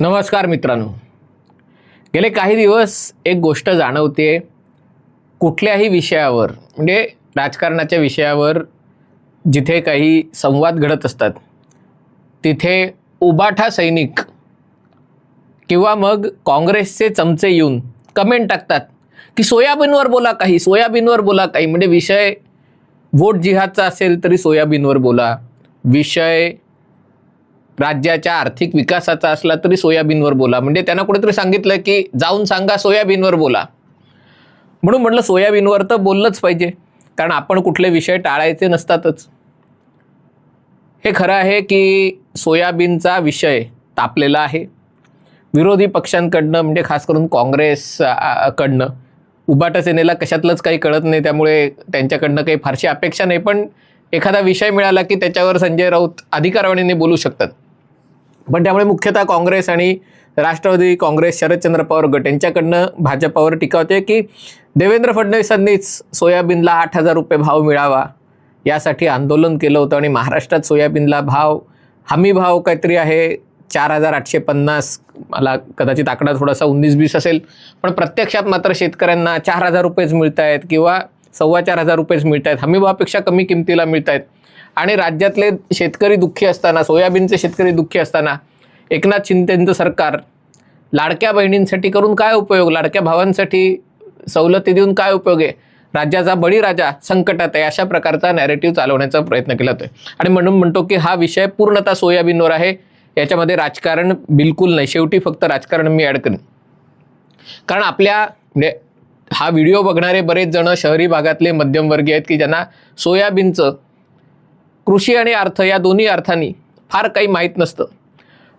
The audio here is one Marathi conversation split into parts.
नमस्कार मित्रांनो. गेले काही दिवस एक गोष्ट जाणवते. कुठल्याही विषयावर म्हणजे राजकारणाच्या विषयावर जिथे काही संवाद घडत असतात तिथे उबाठा सैनिक किंवा मग काँग्रेसचे चमचे येऊन कमेंट टाकतात की सोयाबीनवर बोला काही सोयाबीनवर बोला काही. म्हणजे विषय वोट जिहादचा असेल तरी सोयाबीनवर बोला. विषय राज्याच्या आर्थिक विकासाचा असला तरी सोयाबीनवर बोला. म्हणजे त्यांना कुठेतरी सांगितलं की जाऊन सांगा सोयाबीनवर बोला. म्हणून म्हटलं सोयाबीनवर तर बोललंच पाहिजे. कारण आपण कुठले विषय टाळायचे नसतातच. हे खरं आहे की सोयाबीनचा विषय तापलेला आहे. विरोधी पक्षांकडनं म्हणजे खास करून काँग्रेसकडनं आ, उबाटा सेनेला कशातलंच काही कळत नाही. त्यामुळे त्यांच्याकडनं काही फारशी अपेक्षा नाही. पण एखादा विषय मिळाला की त्याच्यावर संजय राऊत अधिकारवाणीने बोलू शकतात. पण त्यामुळे मुख्यतः काँग्रेस आणि राष्ट्रवादी काँग्रेस शरदचंद्र पवार गट यांच्याकडनं भाजपावर टीका होते की देवेंद्र फडणवीसांनीच सोयाबीनला आठ हजार रुपये भाव मिळावा यासाठी आंदोलन केलं होतं आणि महाराष्ट्रात सोयाबीनला भाव हमी भाव काहीतरी आहे चार हजार आठशे पन्नास. मला कदाचित आकडा थोडासा उन्नीस बीस असेल. पण प्रत्यक्षात मात्र शेतकऱ्यांना चार हजार रुपयेच मिळत आहेत किंवा सव्वा चार हजार रुपयेच मिळत आहेत हमी भावापेक्षा कमी किमतीला मिळत आहेत आणि राज्यातले शेतकरी दुःखी असताना सोयाबीनचे शेतकरी दुःखी असताना एकनाथ शिंदेंचं सरकार लाडक्या बहिणींसाठी करून काय उपयोग? लाडक्या भावांसाठी सवलती देऊन काय उपयोग आहे? राज्याचा बळीराजा संकटात आहे अशा प्रकारचा नॅरेटिव्ह चालवण्याचा प्रयत्न केला जातोय. आणि म्हणून म्हणतो की हा विषय पूर्णतः सोयाबीनवर आहे. याच्यामध्ये राजकारण बिलकुल नाही. शेवटी फक्त राजकारण मी ॲड करेन. कारण आपल्या म्हणजे हा व्हिडिओ बघणारे बरेच जण शहरी भागातले मध्यमवर्गीय आहेत की ज्यांना सोयाबीनचं कृषी आणि अर्थ या दोन्ही अर्थांनी फार काही माहीत नसतं.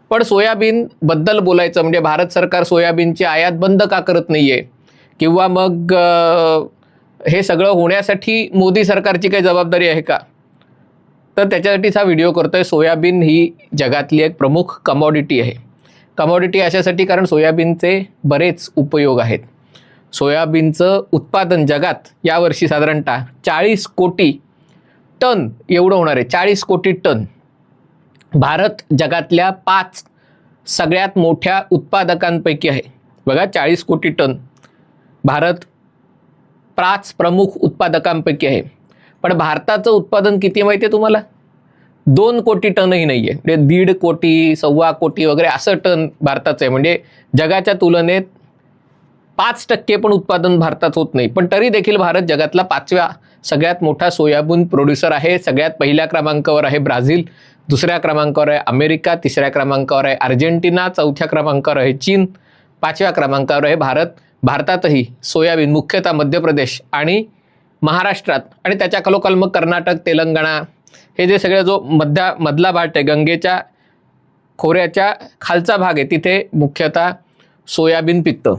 पण सोयाबीनबद्दल बोलायचं म्हणजे भारत सरकार सोयाबीनची आयात बंद का करत नाही आहे किंवा मग हे सगळं होण्यासाठी मोदी सरकारची काही जबाबदारी आहे का? तर त्याच्यासाठीच हा व्हिडिओ करतोय. सोयाबीन ही जगातली एक प्रमुख कमॉडिटी आहे. कमॉडिटी अशासाठी कारण सोयाबीनचे बरेच उपयोग आहेत. सोयाबीनचं उत्पादन जगात यावर्षी साधारणतः चाळीस कोटी टन एवढं होणार आहे. चाळीस कोटी टन. भारत जगातल्या पाच सगळ्यात मोठ्या उत्पादकांपैकी आहे. बघा चाळीस कोटी टन. भारत पाच प्रमुख उत्पादकांपैकी आहे. पण भारताचं उत्पादन किती माहिती आहे तुम्हाला? दोन कोटी टनही नाही आहे म्हणजे दीड कोटी सव्वा कोटी वगैरे असं टन भारताचं आहे. म्हणजे जगाच्या तुलनेत पाच टक्के पण उत्पादन भारतात होत नाही. पण तरी देखील भारत जगातला पाचव्या सगळ्यात मोठा सोयाबीन प्रोड्युसर आहे सगळ्यात पहिल्या क्रमांकावर आहे ब्राझील दुसऱ्या क्रमांकावर आहे अमेरिका तिसऱ्या क्रमांकावर आहे अर्जेंटिना चौथ्या क्रमांकावर आहे चीन पाचव्या क्रमांकावर आहे भारत. भारतातही सोयाबीन मुख्यतः मध्य प्रदेश आणि महाराष्ट्रात आणि त्याच्या खालोखाल मग कर्नाटक तेलंगणा हे जे सगळं जो मध्या मधला भाग आहे गंगेच्या खोऱ्याच्या खालचा भाग आहे तिथे मुख्यतः सोयाबीन पिकतं.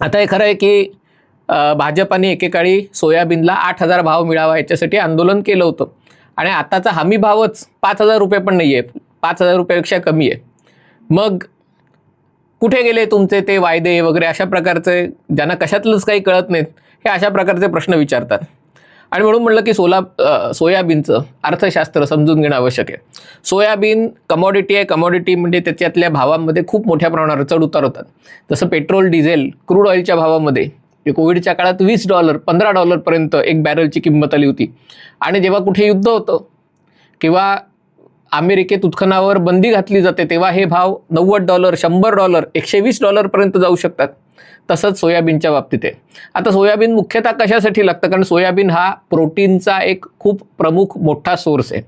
आता हे खरं आहे की भाजपाने एकेकाळी सोयाबीनला आठ हजार भाव मिळावा याच्यासाठी आंदोलन केलं होतं. आणि आताचा हमी भावच पाच हजार रुपये पण नाही आहे पाच हजार रुपयापेक्षा कमी आहे. मग कुठे गेले तुमचे ते वायदे वगैरे अशा प्रकारचे ज्यांना कशातलंच काही कळत नाहीत हे अशा प्रकारचे प्रश्न विचारतात. आणि म्हणून म्हणलं की सोला सोयाबीनचं अर्थशास्त्र समजून घेणं आवश्यक आहे. सोयाबीन कमॉडिटी आहे. कमॉडिटी म्हणजे त्याच्यातल्या भावांमध्ये खूप मोठ्या प्रमाणावर चढ उतार होतात. जसं पेट्रोल डिझेल क्रूड ऑइलच्या भावामध्ये कोविडच्या काळात वीस डॉलर पंधरा डॉलरपर्यंत एक बॅरलची किंमत आली होती. आणि जेव्हा कुठे युद्ध होतं किंवा अमेरिकेत उत्खनावर बंदी घातली जाते तेव्हा हे भाव नव्वद डॉलर शंभर डॉलर एकशे वीस डॉलरपर्यंत जाऊ शकतात. तसंच सोयाबीनच्या बाबतीत आहे. आता सोयाबीन मुख्यतः कशासाठी लागतं? कारण सोयाबीन हा प्रोटीनचा एक खूप प्रमुख मोठा सोर्स आहे.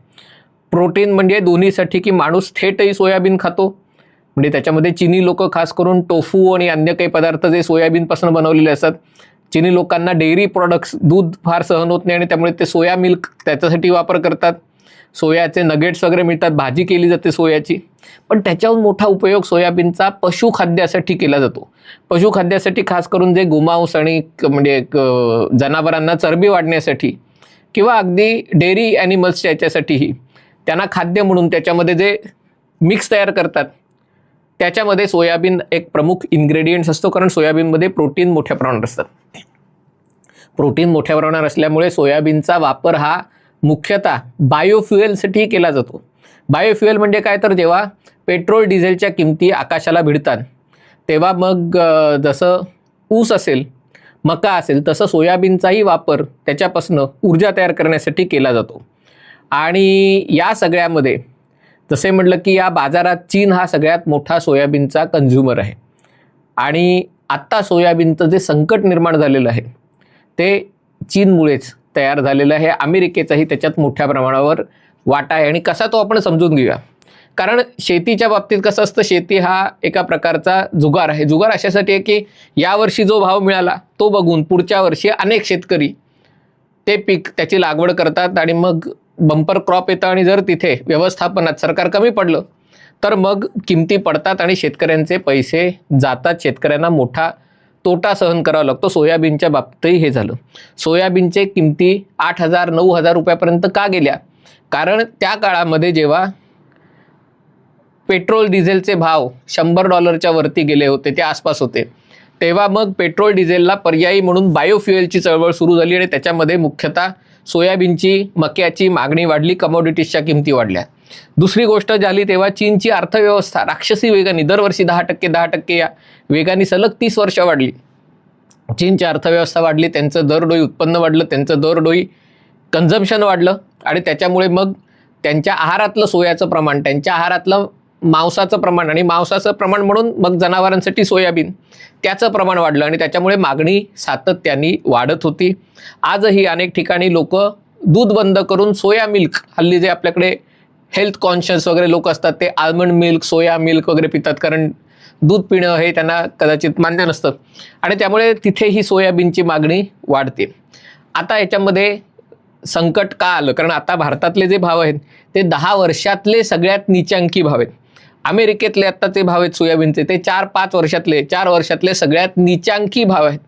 प्रोटीन म्हणजे दोन्हीसाठी की माणूस थेटही सोयाबीन खातो म्हणजे त्याच्यामध्ये चिनी लोक खास करून टोफू आणि अन्य काही पदार्थ जे सोयाबीनपासून बनवलेले असतात चिनी लोकांना डेअरी प्रॉडक्ट्स दूध फार सहन होत नाही आणि त्यामुळे ते सोया मिल्क त्याच्यासाठी वापर करतात. सोयाचे नगेट्स वगैरे मिळतात भाजी केली जाते सोयाची. पण त्याच्याहून मोठा उपयोग सोयाबीनचा पशुखाद्यासाठी केला जातो. पशुखाद्यासाठी खास करून जे गोमांस आणि क- म्हणजे जनावरांना चरबी वाढण्यासाठी किंवा अगदी डेअरी ॲनिमल्सच्या याच्यासाठीही त्यांना खाद्य म्हणून त्याच्यामध्ये जे मिक्स तयार करतात त्याच्यामध्ये सोयाबीन एक प्रमुख इन्ग्रेडियंट्स असतो कारण सोयाबीनमध्ये प्रोटीन मोठ्या प्रमाणात असतात. प्रोटीन मोठ्या प्रमाणावर असल्यामुळे सोयाबीनचा वापर हा मुख्यतः बायोफ्युएलसाठी केला जातो. बायोफ्युएल म्हणजे काय? तर जेव्हा पेट्रोल डिझेलच्या किमती आकाशाला भिडतात तेव्हा मग जसं ऊस असेल मका असेल तसं सोयाबीनचाही वापर त्याच्यापासून ऊर्जा तयार करण्यासाठी केला जातो. आणि या सगळ्यामध्ये जसे म्हटलं की या बाजारात चीन हा सगळ्यात मोठा सोयाबीनचा कन्झ्युमर आहे. आणि आत्ता सोयाबीनचं जे संकट निर्माण झालेलं आहे ते चीनमुळेच तयार झालेलं आहे. अमेरिकेचाही त्याच्यात मोठ्या प्रमाणावर वाटा आहे. आणि कसा तो आपण समजून घेऊया? कारण शेतीच्या बाबतीत कसं असतं शेती हा एका प्रकारचा जुगार आहे. जुगार अशासाठी आहे की यावर्षी जो भाव मिळाला तो बघून पुढच्या वर्षी अनेक शेतकरी ते पीक त्याची लागवड करतात आणि मग बंपर क्रॉप येतं आणि जर तिथे व्यवस्थापनात सरकार कमी पडलं तर मग किमती पडतात आणि शेतकऱ्यांचे पैसे जातात. शेतकऱ्यांना मोठा तोटा सहन करावा लागतो. सोयाबीनच्या बाबतीतही हे झालं. सोयाबीनचे किमती आठ हजार नऊ हजार रुपयापर्यंत का गेल्या? कारण त्या काळामध्ये जेव्हा पेट्रोल डिझेलचे भाव शंभर डॉलरच्या वरती गेले होते ते आसपास होते तेव्हा मग पेट्रोल डिझेलला पर्यायी म्हणून बायोफ्युएलची चळवळ सुरू झाली आणि त्याच्यामध्ये मुख्यतः सोयाबीनची मक्याची मागणी वाढली कमोडिटीजच्या किमती वाढल्या. दुसरी गोष्ट झाली तेव्हा चीनची अर्थव्यवस्था राक्षसी वेगाने दरवर्षी दहा टक्के दहा टक्के या वेगाने सलग तीस वर्ष वाढली. चीनची अर्थव्यवस्था वाढली त्यांचं दरडोई उत्पन्न वाढलं त्यांचं दरडोई कन्झम्पशन वाढलं आणि त्याच्यामुळे मग त्यांच्या आहारातलं सोयाचं प्रमाण त्यांच्या आहारातलं मांसाचं प्रमाण आणि मांसाचं प्रमाण म्हणून मग जनावरांसाठी सोयाबीन त्याचं प्रमाण वाढलं आणि त्याच्यामुळे मागणी सातत्याने वाढत होती. आजही अनेक ठिकाणी लोक दूध बंद करून सोया मिल्क हल्ली जे आपल्याकडे हेल्थ कॉन्शियस वगैरे लोक असतात ते आल्मंड मिल्क सोया मिल्क वगैरे पितात कारण दूध पिणं हे त्यांना कदाचित मान्य नसतं. आणि त्यामुळे तिथे ही सोयाबीनची मागणी वाढते. आता याच्यामध्ये संकट का आलं? कारण आता भारतातले जे भाव आहेत ते दहा वर्षातले सगळ्यात निचांकी भाव आहेत. अमेरिकेतले आत्ताचे भाव आहेत सोयाबीनचे. ते चार पाच वर्षातले चार वर्षातले सगळ्यात निचांकी भाव आहेत.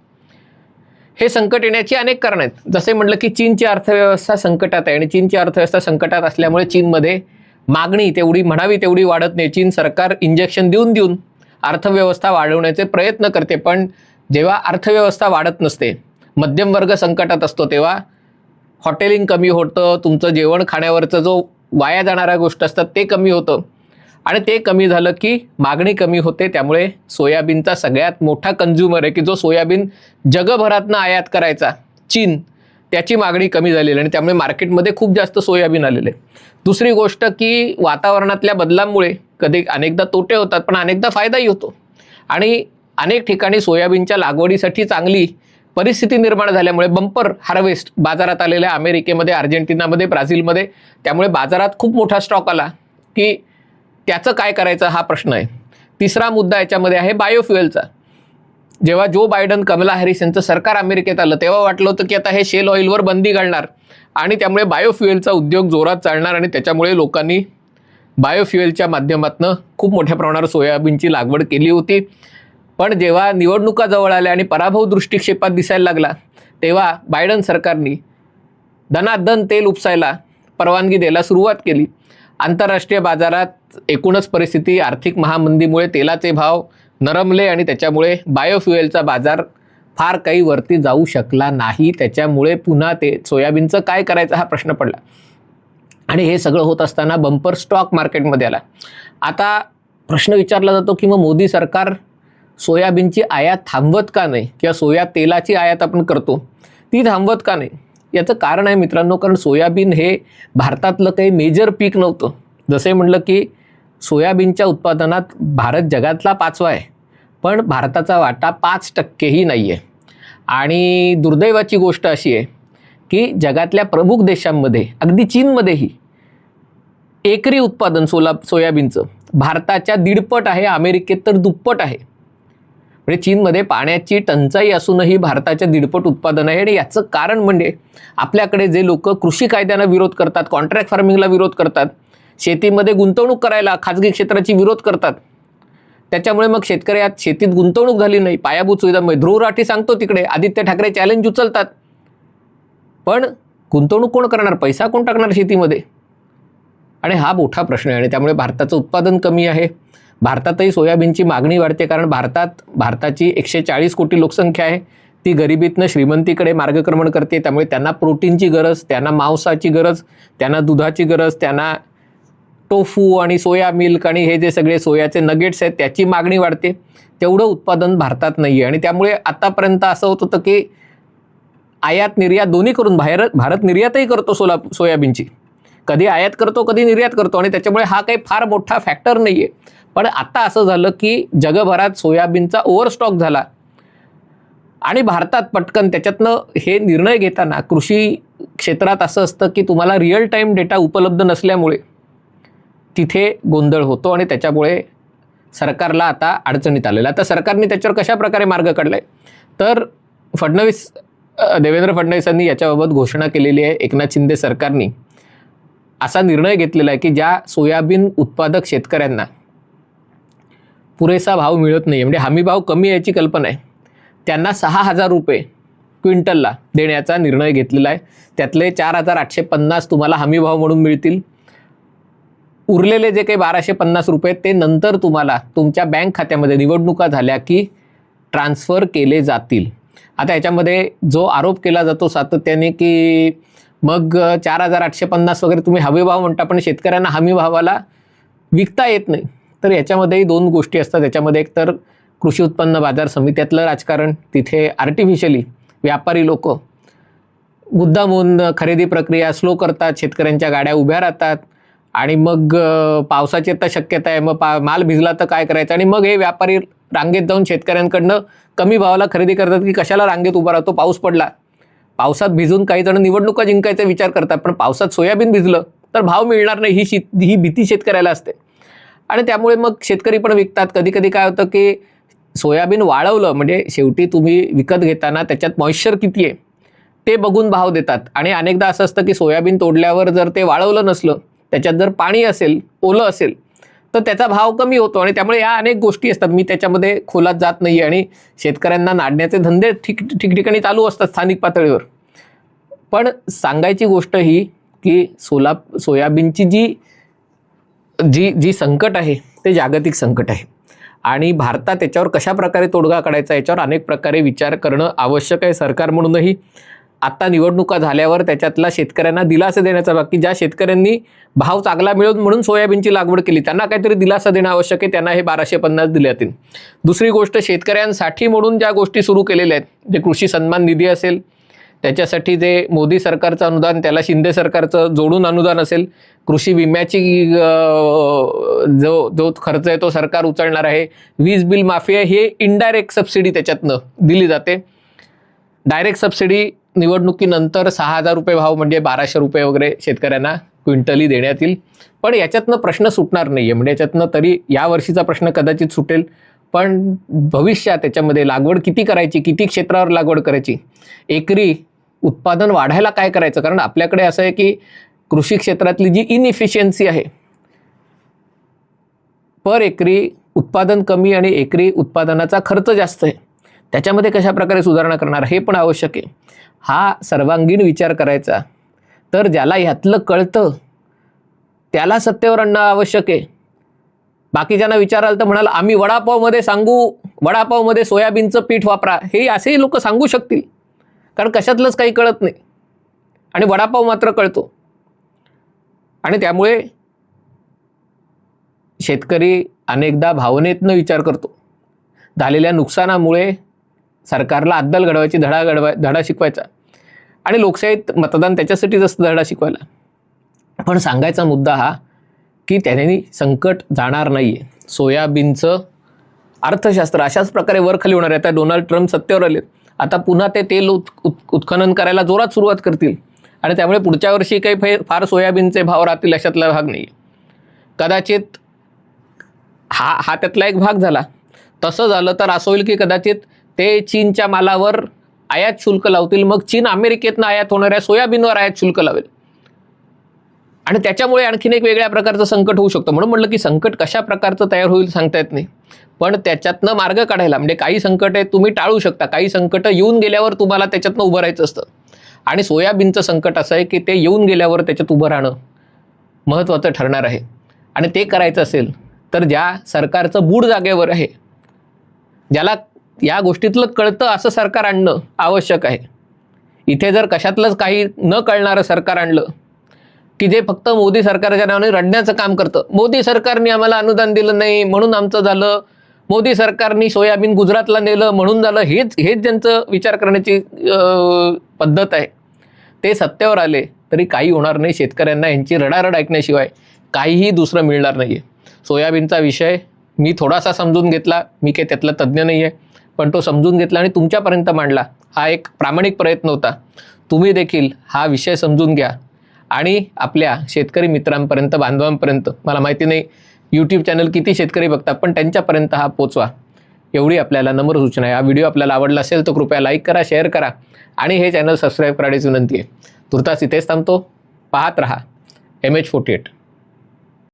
हे संकट येण्याची अनेक कारणं आहेत. जसे म्हटलं की चीनची अर्थव्यवस्था संकटात आहे आणि चीनची अर्थव्यवस्था संकटात असल्यामुळे चीनमध्ये मागणी तेवढी म्हणावी तेवढी वाढत नाही. चीन सरकार इंजेक्शन देऊन देऊन अर्थव्यवस्था वाढवण्याचे प्रयत्न करते पण जेव्हा अर्थव्यवस्था वाढत नसते मध्यम वर्ग संकटात असतो तेव्हा हॉटेलिंग कमी होतं तुमचं जेवण खाण्यावरचं जो वाया जाणाऱ्या गोष्ट असतात ते कमी होतं. आणि ते कमी झालं की मागणी कमी होते त्यामुळे सोयाबीनचा सगळ्यात मोठा कंझ्युमर आहे की जो सोयाबीन जगभरातनं आयात करायचा चीन त्याची मागणी कमी झालेली आहे आणि त्यामुळे मार्केटमध्ये खूप जास्त सोयाबीन आलेले दुसरी गोष्ट की वातावरणातल्या बदलांमुळे कधी अनेकदा तोटे होतात पण अनेकदा फायदाही होतो. आणि अनेक ठिकाणी सोयाबीनच्या लागवडीसाठी चांगली परिस्थिती निर्माण झाल्यामुळे बंपर हार्वेस्ट बाजारात आलेल्या अमेरिकेमध्ये अर्जेंटिनामध्ये ब्राझीलमध्ये त्यामुळे बाजारात खूप मोठा स्टॉक आला की त्याचं काय करायचं हा प्रश्न आहे. तिसरा मुद्दा याच्यामध्ये आहे बायोफ्युएलचा जेव्हा जो बायडन कमला हॅरिस यांचं सरकार अमेरिकेत आलं तेव्हा वाटलं होतं की आता हे शेल ऑइलवर बंदी घालणार. आणि त्यामुळे बायोफ्युएलचा उद्योग जोरात चालणार आणि त्याच्यामुळे लोकांनी बायोफ्युएलच्या माध्यमातून खूप मोठ्या प्रमाणावर सोयाबीनची लागवड केली होती. पण जेव्हा निवडणुका जवळ आल्या आणि पराभव दृष्टिक्षेपात दिसायला लागला तेव्हा बायडन सरकारने धनादन तेल उपसायला परवानगी द्यायला सुरुवात केली. आंतरराष्ट्रीय बाजारात एकूणच परिस्थिती आर्थिक महामंदीमुळे तेलाचे भाव नरमले आणि त्याच्यामुळे बायोफ्युएलचा बाजार फार काही वरती जाऊ शकला नाही. त्याच्यामुळे पुन्हा ते सोयाबीनचं काय करायचं हा प्रश्न पडला. आणि हे सगळं होत असताना बंपर स्टॉक मार्केटमध्ये आला. आता प्रश्न विचारला जातो की मग मोदी सरकार सोयाबीनची आयात थांबवत का नाही? किंवा सोया तेलाची आयात आपण करतो ती थांबवत का नाही? याचं कारण आहे मित्रांनो कारण सोयाबीन हे भारतातलं काही मेजर पीक नव्हतं. जसे म्हटलं की सोयाबीनच्या उत्पादनात भारत जगातला पाचवा आहे. पण भारताचा वाटा पाच टक्केही नाही आहे आणि दुर्दैवाची गोष्ट अशी आहे की जगातल्या प्रमुख देशांमध्ये अगदी चीनमध्येही एकरी उत्पादन सोला सोयाबीनचं भारताच्या दीडपट आहे अमेरिकेत तर दुप्पट आहे. म्हणजे चीनमध्ये पाण्याची टंचाई असूनही भारताच्या दीडपट उत्पादन आहे. आणि याचं कारण म्हणजे आपल्याकडे जे लोक कृषी कायद्यांना विरोध करतात कॉन्ट्रॅक्ट फार्मिंगला विरोध करतात शेतीमध्ये गुंतवणूक करायला खाजगी क्षेत्राची विरोध करतात. त्याच्यामुळे मग शेतकऱ्यात शेतीत गुंतवणूक झाली नाही. पायाभूत सुविधामुळे ध्रुव राठी सांगतो तिकडे आदित्य ठाकरे चॅलेंज उचलतात. पण गुंतवणूक कोण करणार? पैसा कोण टाकणार शेतीमध्ये? आणि हा मोठा प्रश्न आहे. आणि त्यामुळे भारताचं उत्पादन कमी आहे. भारतातही सोयाबीनची मागणी वाढते कारण भारतात भारताची एकशे चाळीस कोटी लोकसंख्या आहे. ती गरिबीतनं श्रीमंतीकडे मार्गक्रमण करते. त्यामुळे त्यांना प्रोटीनची गरज त्यांना मांसाची गरज त्यांना दुधाची गरज त्यांना टोफू आणि सोया मिल्क आणि हे जे सगळे सोयाचे नगेट्स आहेत त्याची मागणी वाढते. तेवढं उत्पादन भारतात नाही आहे आणि त्यामुळे आतापर्यंत असं होत होतं की आयात निर्यात दोन्ही करून बाहेर भारत निर्यातही करतो सोला सोयाबीनची. कधी आयात करतो कधी निर्यात करतो आणि त्याच्यामुळे हा काही फार मोठा फॅक्टर नाही आहे पण आता असं झालं की जगभरात सोयाबीनचा ओव्हरस्टॉक झाला. आणि भारतात पटकन त्याच्यातनं हे निर्णय घेताना कृषी क्षेत्रात असं असतं की तुम्हाला रिअल टाईम डेटा उपलब्ध नसल्यामुळे तिथे गोंधळ होतो आणि त्याच्यामुळे सरकारला आता अडचणीत आलेला आता सरकारने त्याच्यावर कशा प्रकारे मार्ग आहे तर फडणवीस देवेंद्र फडणवीसांनी याच्याबाबत घोषणा केलेली आहे. एकनाथ शिंदे सरकारने असा निर्णय घेतलेला आहे की ज्या सोयाबीन उत्पादक शेतकऱ्यांना पुरेसा भाव मिळत नाही म्हणजे हमी भाव कमी याची कल्पना आहे. त्यांना सहा हजार रुपये क्विंटलला देण्याचा निर्णय घेतलेला आहे. त्यातले चार हजार आठशे पन्नास तुम्हाला हमी भाव म्हणून मिळतील. उरलेले जे काही बाराशे पन्नास रुपये ते नंतर तुम्हाला तुमच्या बँक खात्यामध्ये निवडणुका झाल्या की ट्रान्सफर केले जातील. आता याच्यामध्ये जो आरोप केला जातो सातत्याने की मग चार हजार आठशे पन्नास वगैरे तुम्ही हमी भाव म्हणता पण शेतकऱ्यांना हमी भावाला विकता येत नाही. तर याच्यामध्येही दोन गोष्टी असतात. याच्यामध्ये एक तर कृषी उत्पन्न बाजार समित्यातलं राजकारण तिथे आर्टिफिशियली व्यापारी लोक मुद्दामून खरेदी प्रक्रिया स्लो करतात शेतकऱ्यांच्या गाड्या उभ्या राहतात आणि मग पावसाची तर शक्यता आहे. मग पा माल भिजला तर काय करायचं? आणि मग हे व्यापारी रांगेत जाऊन शेतकऱ्यांकडनं कमी भावाला खरेदी करतात की कशाला रांगेत उभा राहतो? पाऊस पडला. पावसात भिजून काही जण निवडणुका जिंकायचा विचार करतात पण पावसात सोयाबीन भिजलं तर भाव मिळणार नाही. ही शेत ही भीती शेतकऱ्याला असते. आणि त्यामुळे मग शेतकरी पण विकतात. कधी कधी काय होतं की सोयाबीन वाळवलं म्हणजे शेवटी तुम्ही विकत घेताना त्याच्यात मॉइश्चर किती आहे ते बघून भाव देतात. आणि अनेकदा असं असतं की सोयाबीन तोडल्यावर जर ते वाळवलं नसलं त्याच्यात जर पाणी असेल ओलं असेल तर त्याचा भाव कमी होतो. आणि त्यामुळे या अनेक गोष्टी असतात. मी त्याच्यामध्ये खोलात जात नाही आणि शेतकऱ्यांना नाडण्याचे धंदे ठीक ठिकठिकाणी चालू असतात स्थानिक पातळीवर. पण सांगायची गोष्ट ही की सोला सोयाबीनची जी जी जी संकट आहे ते जागतिक संकट आहे. आणि भारतात त्याच्यावर कशा प्रकारे तोडगा काढायचा याच्यावर अनेक प्रकारे विचार करणं आवश्यक आहे सरकार म्हणूनही. आता निवडणुका झाल्यावर त्याच्यातला शेतकऱ्यांना दिलासा देण्याचा बाकी ज्या शेतकऱ्यांनी भाव चांगला मिळवून म्हणून सोयाबीनची लागवड केली त्यांना काहीतरी दिलासा देणं आवश्यक आहे त्यांना हे बाराशे पन्नास दिले जातील. दुसरी गोष्ट शेतकऱ्यांसाठी म्हणून ज्या गोष्टी सुरू केलेल्या आहेत जे कृषी सन्मान निधी असेल त्याच्यासाठी जे मोदी सरकारचं अनुदान त्याला शिंदे सरकारचं जोडून अनुदान असेल कृषी विम्याची जो जो खर्च आहे तो सरकार उचलणार आहे. वीज बिल माफी आहे हे इनडायरेक्ट सबसिडी त्याच्यातनं दिली जाते. डायरेक्ट सबसिडी निवडणुकीनंतर सहा हजार रुपये भाव म्हणजे बाराशे रुपये वगैरे शेतकऱ्यांना क्विंटली देण्यात येईल. पण याच्यातनं प्रश्न सुटणार नाही आहे म्हणजे याच्यातनं तरी यावर्षीचा प्रश्न कदाचित सुटेल. पण भविष्यात त्याच्यामध्ये लागवड किती करायची किती क्षेत्रावर लागवड करायची? एकरी उत्पादन वाढायला काय करायचं? कारण आपल्याकडे असं आहे की कृषी क्षेत्रातली जी इनइफिशियन्सी आहे पर एकरी उत्पादन कमी आणि एकरी उत्पादनाचा खर्च जास्त आहे. त्याच्यामध्ये कशा प्रकारे सुधारणा करणार? हे पण आवश्यक आहे. हा सर्वांगीण विचार करायचा. तर ज्याला ह्यातलं कळतं त्याला सत्तेवर आणणं आवश्यक आहे. बाकीच्यांना विचाराल तर म्हणाल आम्ही वडापावमध्ये सांगू वडापावमध्ये सोयाबीनचं पीठ वापरा. हे असेही लोक सांगू शकतील. कारण कशातलंच काही कळत नाही. आणि वडापाव मात्र कळतो. आणि त्यामुळे शेतकरी अनेकदा भावनेतनं विचार करतो. झालेल्या नुकसानामुळे सरकारला अद्दल घडवायची धडा घडवाय धडा शिकवायचा. आणि लोकशाहीत मतदान त्याच्यासाठीच असतं धडा शिकवायला. पण सांगायचा मुद्दा हा की त्याने संकट जाणार नाही आहे सोयाबीनचं अर्थशास्त्र अशाच प्रकारे वर खाली होणार आहे. आता डोनाल्ड ट्रम्प सत्तेवर आले आता पुन्हा ते तेल उत् उत् उत्खनन करायला जोरात सुरुवात करतील. आणि त्यामुळे पुढच्या वर्षी काही फे- फार सोयाबीनचे भाव राहतील अशातला भाग नाही. कदाचित हा हा त्यातला एक भाग झाला. तसं झालं तर असं होईल की कदाचित ते चीनच्या मालावर आयात शुल्क लावतील. मग चीन अमेरिकेतनं आयात होणाऱ्या सोयाबीनवर आयात शुल्क लावेल. आणि त्याच्यामुळे आणखीन एक वेगळ्या प्रकारचं संकट होऊ शकतं. म्हणून म्हटलं की संकट कशा प्रकारचं तयार होईल सांगता येत नाही. पण त्याच्यातनं मार्ग काढायला म्हणजे काही संकट आहे तुम्ही टाळू शकता. काही संकटं येऊन गेल्यावर तुम्हाला त्याच्यातनं उभं राहायचं असतं. आणि सोयाबीनचं संकट असं आहे की ते येऊन गेल्यावर त्याच्यात उभं राहणं महत्त्वाचं ठरणार आहे. आणि ते करायचं असेल तर ज्या सरकारचं बूड जागेवर आहे ज्याला या गोष्टीतलं कळतं असं सरकार आणणं आवश्यक आहे. इथे जर कशातलंच काही न कळणारं सरकार आणलं की जे फक्त मोदी सरकारच्या नावाने रडण्याचं काम करतं. मोदी सरकारने आम्हाला अनुदान दिलं नाही म्हणून आमचं झालं. मोदी सरकारने सोयाबीन गुजरातला नेलं म्हणून झालं. हेच हेच ज्यांचं विचार करण्याची पद्धत आहे. ते सत्तेवर आले तरी काही होणार नाही. शेतकऱ्यांना यांची रडारड ऐकण्याशिवाय काहीही दुसरं मिळणार नाही आहे सोयाबीनचा विषय मी थोडासा समजून घेतला. मी काही त्यातला तज्ज्ञ नाही आहे पण तो समजून घेतला आणि तुमच्यापर्यंत मांडला. हा एक प्रामाणिक प्रयत्न होता. तुम्ही देखील हा विषय समजून घ्या. आणि आपल्या शेतकरी मित्रांपर्यंत बांधवांपर्यंत मला माहिती नाही यूट्यूब चॅनल किती शेतकरी बघतात पण त्यांच्यापर्यंत हा पोचवा. एवढी आपल्याला नम्र सूचना आहे. हा व्हिडिओ आपल्याला आवडला असेल तर कृपया लाईक करा शेअर करा आणि हे चॅनल सबस्क्राईब करण्याची विनंती आहे. तुर्तास इथेच थांबतो. पाहत रहा. M H forty eight